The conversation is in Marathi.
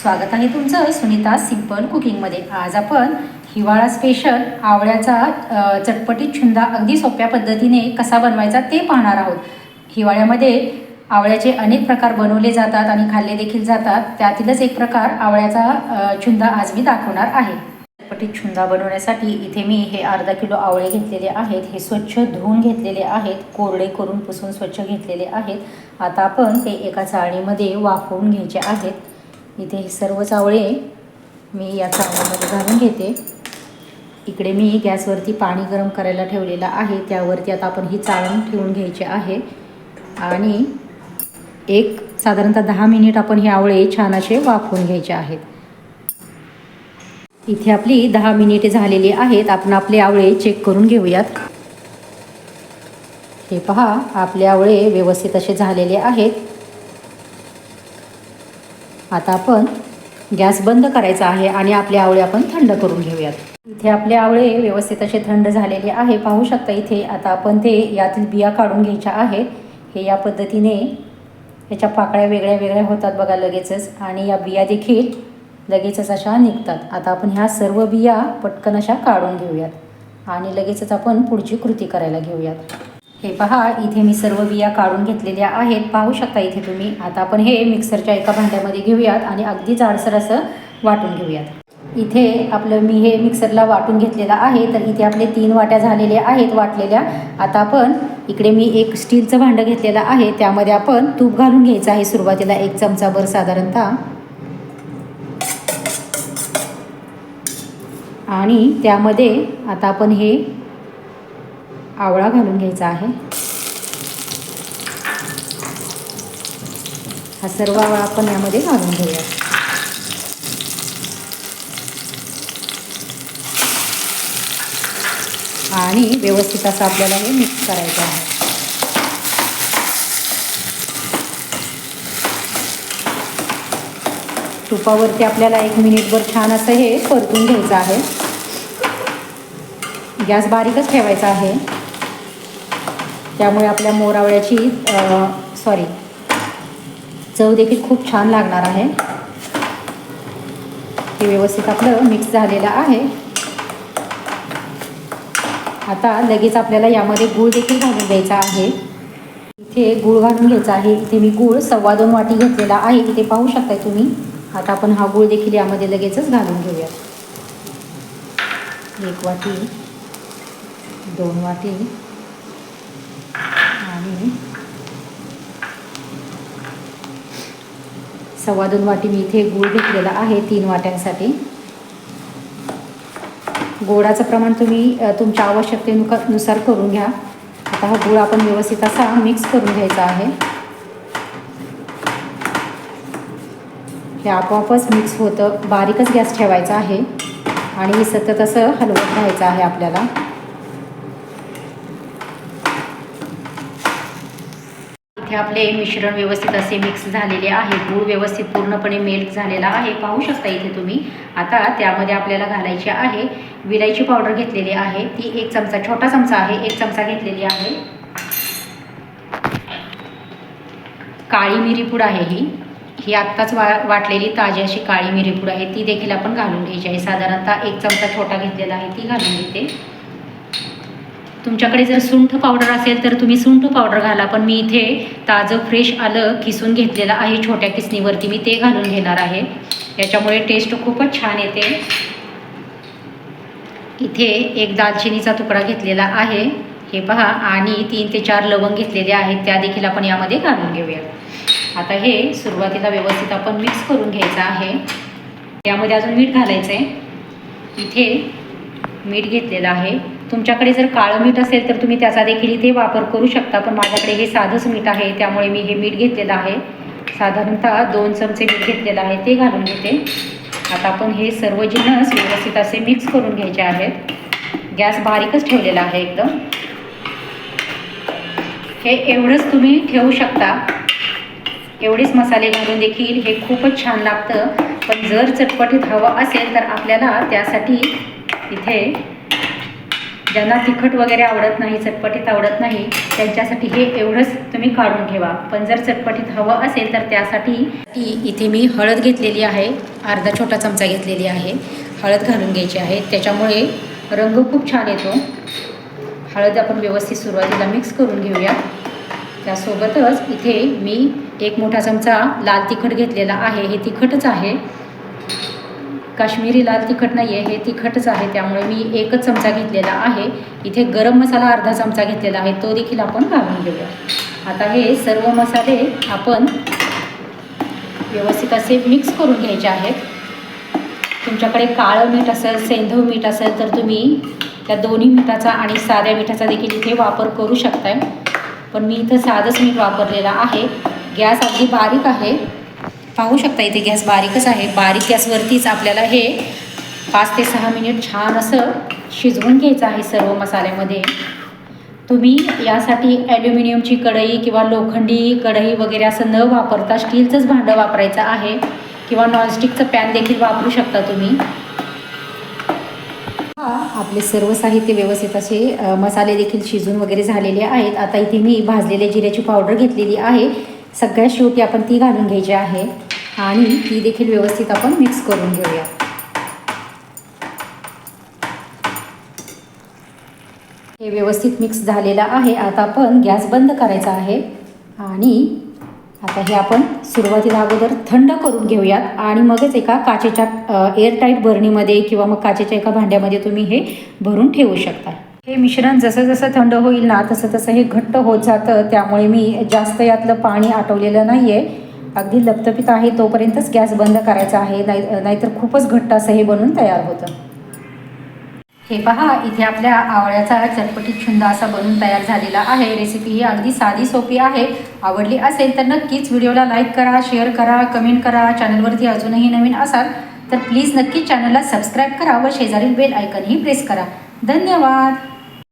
स्वागत आहे तुमचं सुनीता सिंपल कुकिंगमध्ये. आज आपण हिवाळा स्पेशल आवळ्याचा चटपटीत छुंदा अगदी सोप्या पद्धतीने कसा बनवायचा ते पाहणार आहोत. हिवाळ्यामध्ये आवळ्याचे अनेक प्रकार बनवले जातात आणि खाल्ले देखील जातात. त्यातीलच एक प्रकार आवळ्याचा छुंदा आज मी दाखवणार आहे. चटपटीत छुंदा बनवण्यासाठी इथे मी हे अर्धा किलो आवळे घेतलेले आहेत. हे स्वच्छ धुवून घेतलेले आहेत. कोरडे करून पुसून स्वच्छ घेतलेले आहेत. आता आपण ते एका चाळणीमध्ये वाफवून घ्यायचे आहेत. इथे हे सर्व चावळे मी या चावळ्यामध्ये घालून घेते. इकडे मी गॅसवरती पाणी गरम करायला ठेवलेलं आहे. त्यावरती आता आपण ही चाळण ठेवून घ्यायची आहे. आणि एक साधारणतः दहा मिनिट आपण हे आवळे छान असे वाफवून घ्यायचे आहेत. इथे आपली दहा मिनिटे झालेली आहेत. आपण आपले आवळे चेक करून घेऊयात. हे पहा आपले आवळे व्यवस्थित असे झालेले आहेत. आता आपण गॅस बंद करायचा आहे आणि आपले आवळे आपण थंड करून घेऊयात. इथे आपले आवळे व्यवस्थित असे थंड झालेले आहे. पाहू शकता इथे आता आपण ते यातील बिया काढून घ्यायच्या आहेत. हे या पद्धतीने याच्या पाकळ्या वेगळ्या वेगळ्या होतात बघा लगेचच आणि या बिया देखील लगेचच अशा निघतात. आता आपण ह्या सर्व बिया पटकन अशा काढून घेऊयात आणि लगेचच आपण पुढची कृती करायला घेऊयात. हे पहा इथे मी सर्व बिया काढून घेतलेल्या आहेत. पाहू शकता इथे तुम्ही. आता आपण हे मिक्सरच्या एका भांड्यामध्ये घेऊयात आणि अगदी जाडसर असं वाटून घेऊयात. इथे आपलं मी हे मिक्सरला वाटून घेतलेलं आहे. तर इथे आपले तीन वाट्या झालेल्या आहेत वाटलेल्या. आता आपण इकडे मी एक स्टीलचं भांडं घेतलेलं आहे. त्यामध्ये आपण तूप घालून घ्यायचं आहे. सुरुवातीला एक चमचाभर साधारणतः. आणि त्यामध्ये आता आपण हे आवळा घालून घ्यायचा आहे. हा सर्व आवळा आपण यामध्ये घालून घेऊया. आणि व्यवस्थित असं आपल्याला हे मिक्स करायचं आहे. तुपावरती आपल्याला एक मिनिटभर छान असं हे परतून घ्यायचं आहे. गॅस बारीकच ठेवायचा आहे. त्यामुळे आपल्या मोरावळ्याची सॉरी चव देखील खूप छान लागणार आहे. हे व्यवस्थित आपलं मिक्स झालेलं आहे. आता लगेच आपल्याला यामध्ये गूळ देखील घालून द्यायचा आहे. इथे गूळ घालून घ्यायचा आहे. इथे मी गूळ सव्वा दोन वाटी घेतलेला आहे. इथे पाहू शकताय तुम्ही. आता आपण हा गूळ देखील यामध्ये लगेचच घालून घेऊयात. एक वाटी दोन वाटी आणि सव्वा दोन वाटी मी इथे गूळ घेतलेला आहे तीन वाट्यांसाठी. गोडाचं प्रमाण तुम्ही तुमच्या आवश्यकतेनुसार नुसार करून घ्या. आता हा गूळ आपण व्यवस्थित असा मिक्स करून घ्यायचा आहे. हे आपोआपच मिक्स होतं बारीकच गॅस ठेवायचा आहे आणि हे सतत असं हलवत राहायचं आहे आपल्याला. इथे आपले मिश्रण व्यवस्थित असे मिक्स झालेले आहे. गूळ व्यवस्थित पूर्णपणे मेल्ट झालेला आहे. पाहू शकता इथे तुम्ही. आता त्यामध्ये आपल्याला घालायची आहे. विलायची पावडर घेतलेली आहे. ती एक चमचा छोटा चमचा आहे. एक चमचा घेतलेली आहे. काळी मिरी पूड आहे ही. ही आत्ताच वा वाटलेली ताजी अशी काळी मिरी पूड आहे. ती देखील आपण घालून घ्यायची आहे. साधारणतः एक चमचा छोटा घेतलेला आहे. ती घालून घेते. तुमच्याकडे जर सुंठ पावडर असेल तर तुम्ही सुंठ पावडर घाला पण मी इथे ताजं फ्रेश आलं किसून घेतलेलं आहे छोट्या किसणीवरती मी ते घालून घेणार आहे. याच्यामुळे टेस्ट खूपच छान येते. इथे एक दालचिनीचा तुकडा घेतलेला आहे. हे पहा आणि तीन ते चार लवंग घेतलेले आहेत त्या देखील आपण यामध्ये घालून घेऊया. आता हे सुरुवातीला व्यवस्थित आपण मिक्स करून घ्यायचं आहे. यामध्ये अजून मीठ घालायचं आहे इथे मीठ घेतलेलं आहे. तुमच्याकडे जर काळं मीठ असेल तर तुम्ही त्याचा देखील इथे वापर करू शकता पण माझ्याकडे हे साधंच मीठ आहे त्यामुळे मी हे मीठ घेतलेलं आहे. साधारणतः दोन चमचे मीठ घेतलेलं आहे ते घालून घेते. आता आपण हे सर्व जिन्नस व्यवस्थित असे मिक्स करून घ्यायचे आहेत. गॅस बारीकच ठेवलेला आहे एकदम. हे एवढंच तुम्ही ठेवू शकता. एवढेच मसाले घालून देखील हे खूपच छान लागतं. पण जर चटपटीत हवं असेल तर आपल्याला त्यासाठी इथे ज्यांना तिखट वगैरे आवडत नाही चटपटीत आवडत नाही त्यांच्यासाठी हे एवढंच तुम्ही काढून ठेवा. पण जर चटपटीत हवं असेल तर त्यासाठी ती इथे मी हळद घेतलेली आहे अर्धा छोटा चमचा घेतलेली आहे. हळद घालून घ्यायची आहे. त्याच्यामुळे रंग खूप छान येतो. हळद आपण व्यवस्थित सुरुवातीला मिक्स करून घेऊया. त्यासोबतच इथे मी एक मोठा चमचा लाल तिखट घेतलेला आहे. हे तिखटच आहे. काश्मीरी लाल तिखट नाही आहे हे तिखटच आहे त्यामुळे मी एकच चमचा घेतलेला आहे. इथे गरम मसाला अर्धा चमचा घेतलेला आहे तो देखील आपण घालून घेऊया. आता हे सर्व मसाले आपण व्यवस्थित असे मिक्स करून घ्यायचे आहेत. तुमच्याकडे काळं मीठ असेल सेंधव मीठ असेल तर तुम्ही त्या दोन्ही मिठाचा आणि साध्या मिठाचा देखील इथे वापर करू शकताय. पण मी इथं साधंच मीठ वापरलेलं आहे. गॅस अगदी बारीक आहे. पाहू शकता इथे गॅस बारीकच आहे. बारीक गॅसवरतीच आपल्याला हे पाच ते सहा मिनिट छान असं शिजवून घ्यायचं आहे सर्व मसाल्यामध्ये. तुम्ही यासाठी ॲल्युमिनियमची कढई किंवा लोखंडी कढई वगैरे असं न वापरता स्टीलचंच भांडं वापरायचं आहे किंवा नॉनस्टिकचं पॅन देखील वापरू शकता तुम्ही. आपले सर्व साहित्य व्यवस्थित असे मसाले देखील शिजून वगैरे झालेले आहेत. आता इथे मी भाजलेल्या जिऱ्याची पावडर घेतलेली आहे. सगळ्यात शेवटी आपण ती घालून घ्यायची आहे. आणि ही देखील व्यवस्थित आपण मिक्स करून घेऊया. हे व्यवस्थित मिक्स झालेलं आहे. आता आपण गॅस बंद करायचा आहे. आणि आता हे आपण सुरुवातीला अगोदर थंड करून घेऊयात. आणि मगच एका काचेच्या एअरटाईट बरणीमध्ये किंवा मग काचेच्या एका भांड्यामध्ये तुम्ही हे भरून ठेवू शकता. हे मिश्रण जसं जसं थंड होईल ना तसं तसं हे घट्ट होत जातं. त्यामुळे मी जास्त यातलं पाणी आटवलेलं नाही आहे अगदी लपतपीत आहे तोपर्यंतच गॅस बंद करायचा आहे नाही नाहीतर खूपच घट्ट असं हे बनून तयार होतं. हे पहा इथे आपल्या आवळ्याचा चटपटीत छुंद असा बनून तयार झालेला आहे. रेसिपी ही अगदी साधी सोपी आहे. आवडली असेल तर नक्कीच व्हिडिओला लाईक करा शेअर करा कमेंट करा. चॅनलवरती अजूनही नवीन असाल तर प्लीज नक्की चॅनलला सबस्क्राईब करा व शेजारील बेल आयकनही प्रेस करा. धन्यवाद!